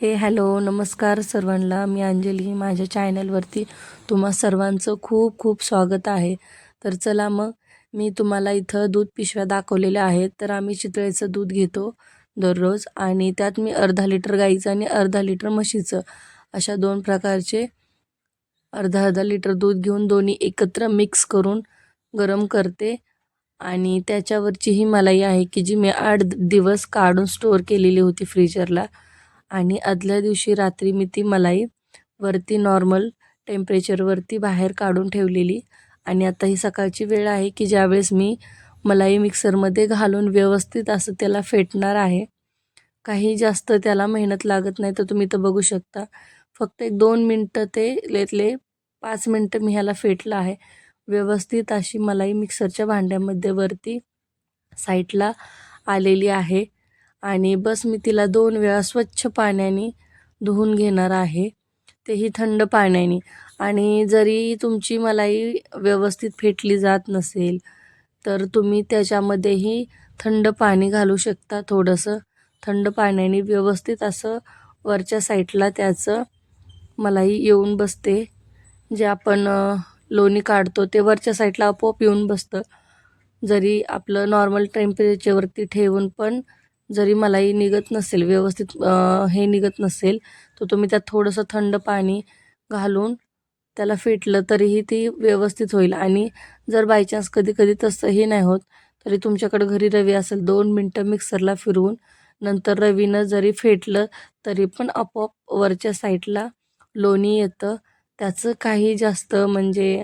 हे हॅलो नमस्कार सर्वांना. मी अंजली. माझ्या चॅनलवरती तुम्हा सर्वांचं खूप खूप स्वागत आहे. तर चला मग मी तुम्हाला इथं दूध पिशव्या दाखवलेल्या आहेत. तर आम्ही चितळेचं दूध घेतो दररोज आणि त्यात मी अर्धा लिटर गाईचं आणि अर्धा लिटर म्हशीचं अशा दोन प्रकारचे अर्धा अर्धा लिटर दूध घेऊन दोन्ही एकत्र मिक्स करून गरम करते. आणि त्याच्यावरची ही मलाई आहे की जी मी आठ दिवस काढून स्टोअर केलेली होती फ्रीजरला. आणि आदल्या दिवशी रात्री मी ती मलाई वरती नॉर्मल टेम्परेचरवरती बाहेर काढून ठेवलेली. आणि आता ही सकाळची वेळ आहे की ज्यावेळेस मी मलाई मिक्सरमध्ये घालून व्यवस्थित असं त्याला फेटणार आहे. काही जास्त त्याला मेहनत लागत नाही तर तुम्ही तर बघू शकता. फक्त एक दोन मिनटं ते लेतले पाच मिनटं मी ह्याला फेटलं आहे. व्यवस्थित अशी मलाई मिक्सरच्या भांड्यामध्ये वरती साईडला आलेली आहे. आणि बस मी तिला दोन वेळा स्वच्छ पाण्याने धुवून घेणार आहे. तेही थंड पाण्याने. आणि जरी तुमची मलाई व्यवस्थित फेटली जात नसेल तर तुम्ही त्याच्यामध्येही थंड पाणी घालू शकता थोडंसं. थंड पाण्याने व्यवस्थित असं वरच्या साईडला त्याचं मलाई येऊन बसते. जे आपण लोणी काढतो ते वरच्या साईडला आपोआप येऊन बसतं. जरी आपलं नॉर्मल टेम्परेचरवरती ठेवून पण जरी मलाई निघत नसेल व्यवस्थित हे निघत नसेल तर तुम्ही त्यात थोडंसं थंड पाणी घालून त्याला फेटलं तरीही ती व्यवस्थित होईल. आणि जर बायचान्स कधी कधी तसंही नाही होत तरी तुमच्याकडं घरी रवी असेल दोन मिनटं मिक्सरला फिरवून नंतर रवीनं जरी फेटलं तरी पण आपोआप वरच्या साईडला लोणी येतं. त्याचं काही जास्त म्हणजे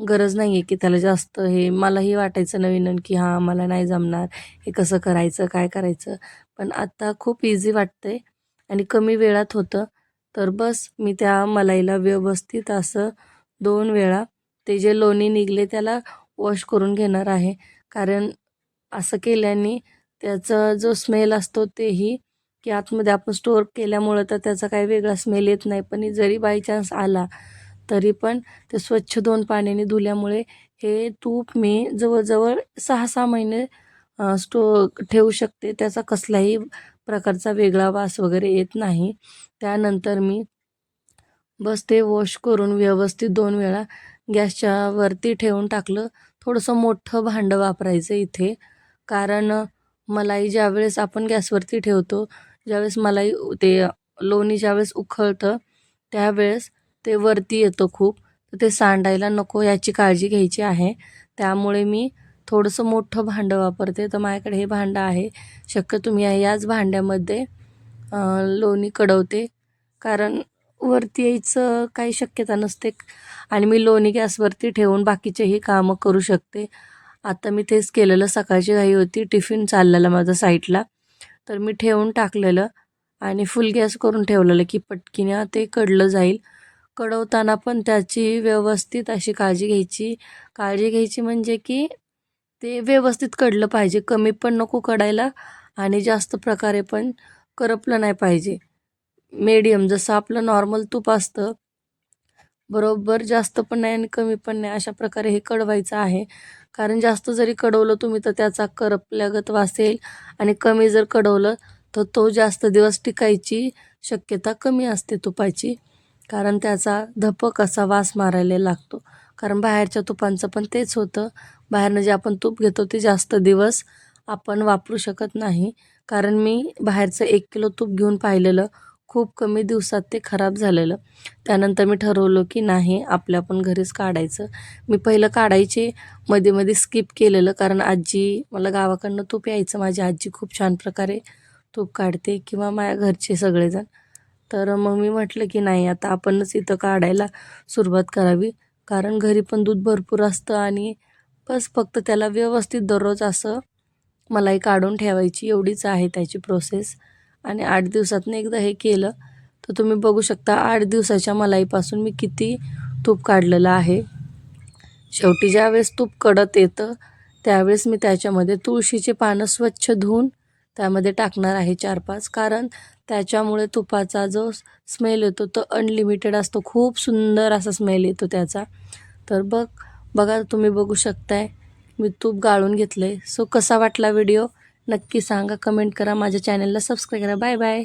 गरज नाही आहे की त्याला जास्त हे मलाही वाटायचं नवीन की हां मला नाही जमणार. हे कसं करायचं काय करायचं? पण आत्ता खूप इझी वाटतं आहे आणि कमी वेळात होतं. तर बस मी त्या मलाईला व्यवस्थित असं दोन वेळा ते जे लोणी निघले त्याला वॉश करून घेणार आहे. कारण असं केल्याने त्याचा जो स्मेल असतो तेही की आतमध्ये आपण स्टोअर केल्यामुळं तर त्याचा काही वेगळा स्मेल येत नाही. पण जरी बाय चान्स आला तरी पण ते स्वच्छ दोन पाण्याने धुल्यामुळे हे तूप मी जवळजवळ सहा सहा महिने स्टो ठेवू शकते. त्याचा कसलाही प्रकारचा वेगळा वास वगैरे येत नाही. त्यानंतर मी बस ते वॉश करून व्यवस्थित दोन वेळा गॅसच्या वरती ठेवून टाकलं. थोडंसं मोठं भांडं वापरायचं इथे. कारण मलाई ज्यावेळेस आपण गॅसवरती ठेवतो ज्यावेळेस मलाई ते लोणी ज्यावेळेस उखळतं त्यावेळेस ते वरती येतं खूप. तर ते सांडायला नको याची काळजी घ्यायची आहे. त्यामुळे मी थोडंसं मोठं भांडं वापरते. तर माझ्याकडे हे भांडं आहे. शक्य तुम्ही याच भांड्यामध्ये लोणी कडवते. कारण वरती यायचं काही शक्यता नसते आणि मी लोणी गॅसवरती ठेवून बाकीचेही कामं करू शकते. आता मी तेच केलेलं. सकाळची घाई होती. टिफिन चाललेला माझं साईडला तर मी ठेवून टाकलेलं आणि फुल गॅस करून ठेवलेलं की पटकीनं ते कडलं जाईल. कडवताना पण त्याची व्यवस्थित अशी काळजी घ्यायची. काळजी घ्यायची म्हणजे की ते व्यवस्थित कडलं पाहिजे. कमी पण नको कडायला आणि जास्त प्रकारे पण करपलं नाही पाहिजे. मीडियम जसं आपलं नॉर्मल तूप असतं बरोबर जास्त पण नाही आणि कमी पण नाही अशा प्रकारे हे कडवायचं आहे. कारण जास्त जरी कडवलं तुम्ही तर त्याचा करपल्यागत वासेल आणि कमी जर कडवलं तर तो जास्त दिवस टिकायची शक्यता कमी असते तुपाची. कारण त्याचा धपक असा वास मारायला लागतो. कारण बाहेरच्या तुपांचं पण तेच होतं. बाहेरनं जे आपण तूप घेतो ते जास्त दिवस आपण वापरू शकत नाही. कारण मी बाहेरचं एक किलो तूप घेऊन पाहिलेलं खूप कमी दिवसात ते खराब झालेलं. त्यानंतर मी ठरवलं की नाही आपल्या आपण घरीच काढायचं. मी पहिलं काढायचे मध्ये मध्ये स्किप केलेलं. कारण आजी मला गावाकडनं तूप यायचं. माझी आजी खूप छान प्रकारे तूप काढते किंवा माझ्या घरचे सगळेजण. तर मग मी म्हटलं की नाही आता आपणच इथं काढायला सुरुवात करावी. कारण घरी पण दूध भरपूर असतं आणि बस फक्त त्याला व्यवस्थित दररोज असं मलाई काढून ठेवायची एवढीच आहे त्याची प्रोसेस आणि आठ दिवसातनं एकदा हे केलं तर तुम्ही बघू शकता आठ दिवसाच्या मलाईपासून मी किती तूप काढलेलं आहे. शेवटी ज्यावेळेस तूप कडत येतं त्यावेळेस मी त्याच्यामध्ये तुळशीचे पानं स्वच्छ धुवून त्यामध्ये टाकणार आहे चार पाच कारण त्याच्यामुळे तुपाचा जो स्मेल येतो तो अनलिमिटेड असतो. खूप सुंदर असा स्मेल येतो त्याचा. तर बघ बघा तुम्ही बघू शकताय. मी तूप गाळून घेतलं आहे सो कसा वाटला व्हिडिओ नक्की सांगा. कमेंट करा. माझ्या चॅनलला सबस्क्राईब करा. Bye bye